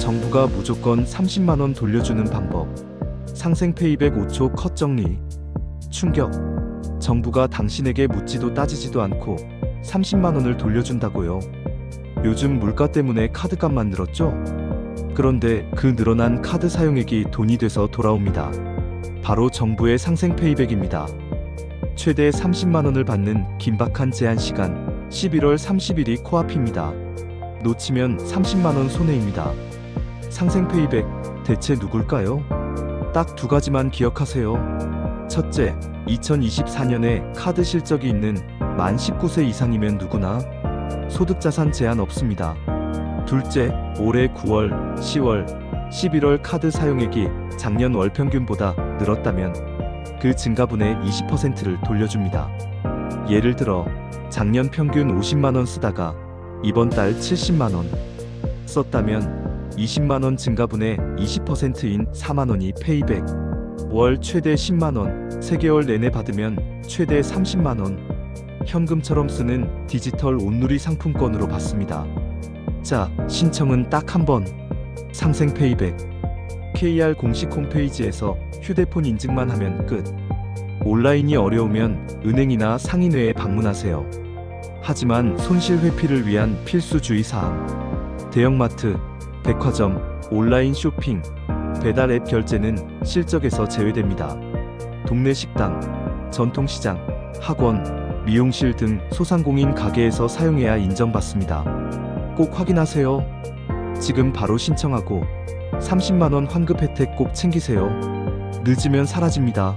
정부가 무조건 30만원 돌려주는 방법. 상생 페이백 5초 컷 정리. 충격. 정부가 당신에게 묻지도 따지지도 않고 30만원을 돌려준다고요. 요즘 물가 때문에 카드값만 늘었죠? 그런데 그 늘어난 카드 사용액이 돈이 돼서 돌아옵니다. 바로 정부의 상생 페이백입니다. 최대 30만원을 받는 긴박한 제한 시간 11월 30일이 코앞입니다. 놓치면 30만원 손해입니다. 상생 페이백 대체 누굴까요? 딱 두 가지만 기억하세요. 첫째, 2024년에 카드 실적이 있는 만 19세 이상이면 누구나 소득자산 제한 없습니다. 둘째, 올해 9월, 10월, 11월 카드 사용액이 작년 월 평균보다 늘었다면 그 증가분의 20%를 돌려줍니다. 예를 들어 작년 평균 50만원 쓰다가 이번 달 70만원 썼다면 20만원 증가분의 20%인 4만원이 페이백 월 최대 10만원 3개월 내내 받으면 최대 30만원 현금처럼 쓰는 디지털 온누리 상품권으로 받습니다. 자, 신청은 딱 한 번. 상생 페이백. KR 공식 홈페이지에서 휴대폰 인증만 하면 끝. 온라인이 어려우면 은행이나 상인회에 방문하세요. 하지만 손실 회피를 위한 필수 주의사항. 대형마트, 백화점, 온라인 쇼핑, 배달 앱 결제는 실적에서 제외됩니다. 동네 식당, 전통시장, 학원, 미용실 등 소상공인 가게에서 사용해야 인정받습니다. 꼭 확인하세요. 지금 바로 신청하고 30만원 환급 혜택 꼭 챙기세요. 늦으면 사라집니다.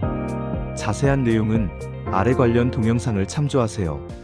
자세한 내용은 아래 관련 동영상을 참조하세요.